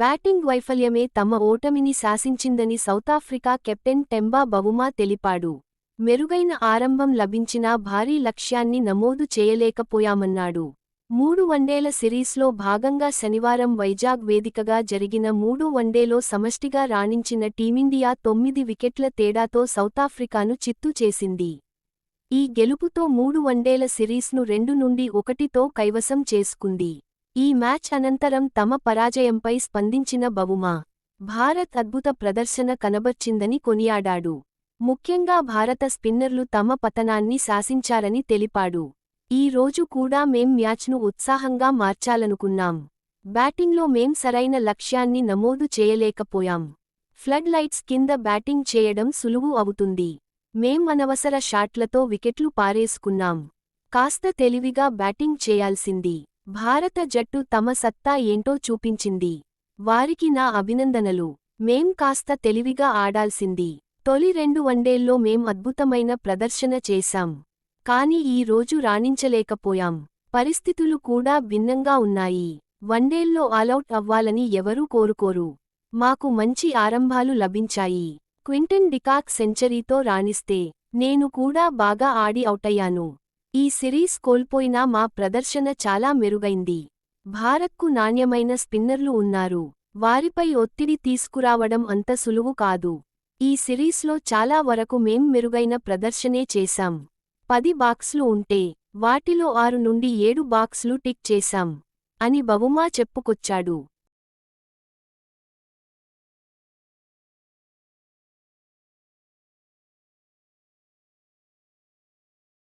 Batting వైఫల్యమే తమ ఓటమిని శాసించిందని South Africa captain Temba Bavuma తెలిపాడు. మెరుగైన ఆరంభం లభించినా భారీ లక్ష్యాన్ని నమోదు చేయలేకపోయామన్నాడు. మూడు వన్డేల సిరీస్లో భాగంగా శనివారం వైజాగ్ వేదికగా జరిగిన మూడు వన్డేలో సమష్టిగా రాణించిన టీమిండియా తొమ్మిది వికెట్ల తేడాతో సౌతాఫ్రికాను చిత్తు చేసింది. ఈ గెలుపుతో మూడు వన్డేల సిరీస్ను రెండు నుండి ఒకటితో కైవసం చేసుకుంది. ఈ మ్యాచ్ అనంతరం తమ పరాజయంపై స్పందించిన బవుమా భారత్ అద్భుత ప్రదర్శన కనబర్చిందని కొనియాడాడు. ముఖ్యంగా భారత స్పిన్నర్లు తమ పతనాన్ని శాసించారని తెలిపాడు. ఈ రోజు కూడా మేం మ్యాచ్ను ఉత్సాహంగా మార్చాలనుకున్నాం. బ్యాటింగ్లో మేం సరైన లక్ష్యాన్ని నమోదు చేయలేకపోయాం. ఫ్లడ్ లైట్స్ కింద బ్యాటింగ్ చేయడం సులువు అవుతుంది. మేం అనవసర షాట్లతో వికెట్లు పారేసుకున్నాం. కాస్త తెలివిగా బ్యాటింగ్ చేయాల్సింది. భారత జట్టు తమ సత్తా ఏంటో చూపించింది. వారికి నా అభినందనలు. మేం కాస్త తెలివిగా ఆడాల్సింది. తొలి రెండు వన్డేల్లో మేం అద్భుతమైన ప్రదర్శన చేశాం. కాని ఈ రోజు రాణించలేకపోయాం. పరిస్థితులు కూడా భిన్నంగా ఉన్నాయి. వన్డేల్లో ఆలౌట్ అవ్వాలని ఎవరూ కోరుకోరు. మాకు మంచి ఆరంభాలు లభించాయి. క్వింటన్ డికాక్ సెంచరీతో రాణిస్తే నేను కూడా బాగా ఆడి అవుటయ్యాను. ఈ సిరీస్ కోల్పోయినా మా ప్రదర్శన చాలా మెరుగైంది. భారత్కు నాణ్యమైన స్పిన్నర్లు ఉన్నారు. వారిపై ఒత్తిడి తీసుకురావడం అంత సులువు కాదు. ఈ సిరీస్లో చాలా వరకు మేం మెరుగైన ప్రదర్శనే చేశాం. పది బాక్స్లు ఉంటే వాటిలో ఆరు నుండి ఏడు బాక్స్లు టిక్ చేశాం అని బవుమా చెప్పుకొచ్చాడు.